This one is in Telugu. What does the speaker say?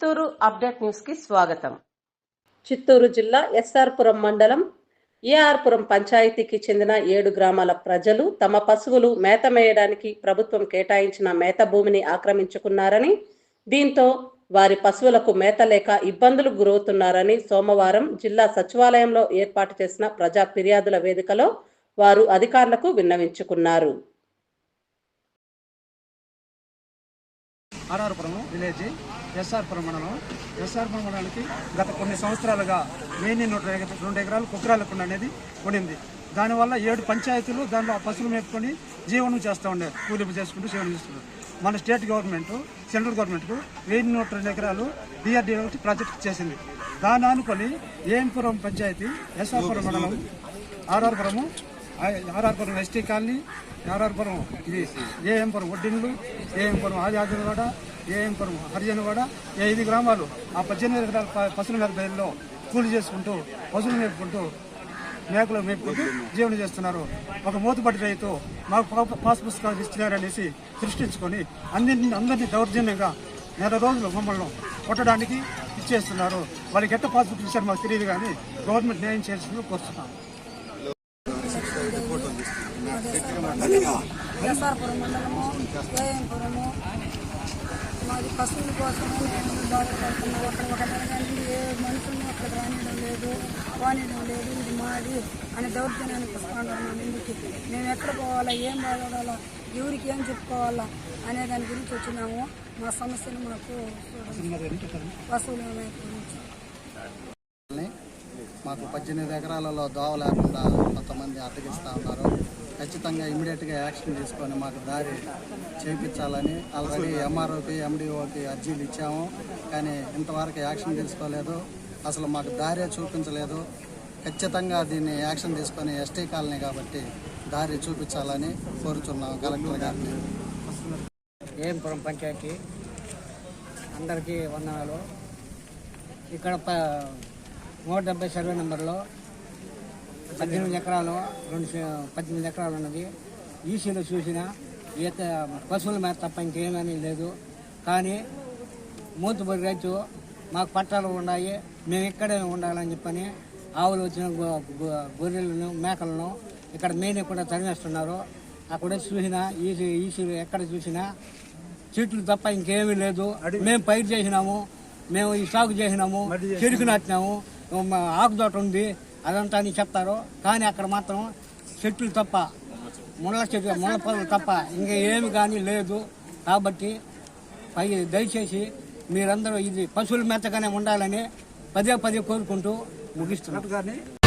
చిత్తూరు అప్డేట్ న్యూస్కి స్వాగతం. చిత్తూరు జిల్లా ఎస్ఆర్పురం మండలం ఏఆర్పురం పంచాయతీకి చెందిన ఏడు గ్రామాల ప్రజలు తమ పశువులు మేత మేయడానికి ప్రభుత్వం కేటాయించిన మేత భూమిని ఆక్రమించుకున్నారని దీంతో వారి పశువులకు మేత లేక ఇబ్బందులు గురవుతున్నారని సోమవారం జిల్లా సచివాలయంలో ఏర్పాటు చేసిన ప్రజా ఫిర్యాదుల వేదికలో వారు అధికారులకు విన్నవించుకున్నారు. ఆర్ఆర్పురం విలేజ్ ఎస్ఆర్పురం మండలం ఎస్ఆర్పురం మండలానికి గత కొన్ని సంవత్సరాలుగా వెయ్యి నూట రెండు ఎకరాలు కుక్రాలకుండా అనేది ఉండింది దానివల్ల ఏడు పంచాయతీలు దాంట్లో ఆ పశువులు మేపుకొని జీవనం చేస్తూ ఉండే కూలింపు చేసుకుంటూ జీవనం చేస్తున్నారు. మన స్టేట్ గవర్నమెంట్ సెంట్రల్ గవర్నమెంట్కు వెయ్యి నూట రెండు ఎకరాలు డిఆర్డీ ప్రాజెక్ట్ చేసింది. దాన్ని అనుకొని ఏంపురం పంచాయతీ ఎస్ఆర్పురం మండలం ఆర్ఆర్పురము ఆర్ఆర్పురం ఎస్టీ కాలనీ ఆర్ఆర్పురం ఇది ఏఎంపురం ఒడ్డిన్లు ఏఎంపురం ఆది ఆదివాడ ఏఎంపురం హరిజనవాడ ఈ ఐదు గ్రామాలు ఆ పద్దెనిమిది ఎకరాల పశువుల మేర బయలులో కూలి చేసుకుంటూ పశువులు మేపుకుంటూ మేకలు మేపుకుంటూ జీవనం చేస్తున్నారు. ఒక మూతపడి రైతు మాకు పా- పాస్ పుస్తకాలు ఇచ్చినారనేసి సృష్టించుకొని అందరిని అందరినీ దౌర్జన్యంగా నెల రోజులు మమ్మల్ని కొట్టడానికి ఇచ్చేస్తున్నారు. వాళ్ళకి ఎట్ట పాస్ బుక్ ఇచ్చారు మాకు తెలియదు కానీ గవర్నమెంట్ న్యాయం చేయాల్సిందిగా కోరుతున్నాం. ఎస్ఆర్పురం మండలము ఏఎంపురము మాది పశువుల కోసం మేము బాధపడుతున్నాం అక్కడ ఒక నెల ఏ మనుషుల్ని అక్కడ రానియడం లేదు వానియడం లేదు. ఇది మాది అని దౌర్జన్యానికి వస్తున్నాం మా ఇంటికి మేము ఎక్కడ పోవాలా? ఏం బాధపడాలా? ఎవరికి ఏం చెప్పుకోవాలా? అనే దాని గురించి వచ్చినాము. మా సమస్యను మాకు పశువుల గురించి మాకు పద్దెనిమిది ఎకరాలలో దోవ లేకుండా కొంతమంది అడ్డగిస్తూ ఉన్నారు. ఖచ్చితంగా ఇమీడియట్గా యాక్షన్ తీసుకొని మాకు దారి చేయించాలని ఆల్రెడీ ఎంఆర్ఓకి ఎండిఓకి అర్జీలు ఇచ్చాము. కానీ ఇంతవరకు యాక్షన్ తీసుకోలేదు. అసలు మాకు దారే చూపించలేదు. ఖచ్చితంగా దీన్ని యాక్షన్ తీసుకొని ఎస్టీ కాలనీ కాబట్టి దారి చూపించాలని కోరుచున్నాం కలెక్టర్ గారిని. ఏంపురం పంచాయతీ? అందరికీ వందనాలు. ఇక్కడ ప నూట డెబ్బై సర్వే నెంబర్లో పద్దెనిమిది ఎకరాలు రెండు పద్దెనిమిది ఎకరాలు ఉన్నది. ఈసీలో చూసిన ఈత పశువుల మీద తప్ప ఇంకేమీ లేదు. కానీ మూతుబడి రైతు మాకు పట్టాలు ఉన్నాయి మేము ఇక్కడే ఉండాలని చెప్పని ఆవులు వచ్చిన గొర్రెలను మేకలను ఇక్కడ మెయిన్ కూడా తరిమేస్తున్నారు. అక్కడ చూసినా ఈసీ ఈసీలు ఎక్కడ చూసినా చెట్లు తప్ప ఇంకేమీ లేదు. మేము పైరు చేసినాము మేము ఈ సాగు చేసినాము చెరుకు నాటినాము మా ఆకు తోట ఉంది అదంతా అని చెప్తారు. కానీ అక్కడ మాత్రం చెట్లు తప్ప ముళ్ళ చెట్లు ముళ్ళ పొదలు తప్ప ఇంకా ఏమి కానీ లేదు. కాబట్టి పై దయచేసి మీరందరూ ఇది పశువుల మేతగానే ఉండాలని పదే పదే కోరుకుంటూ ముగిస్తున్నారు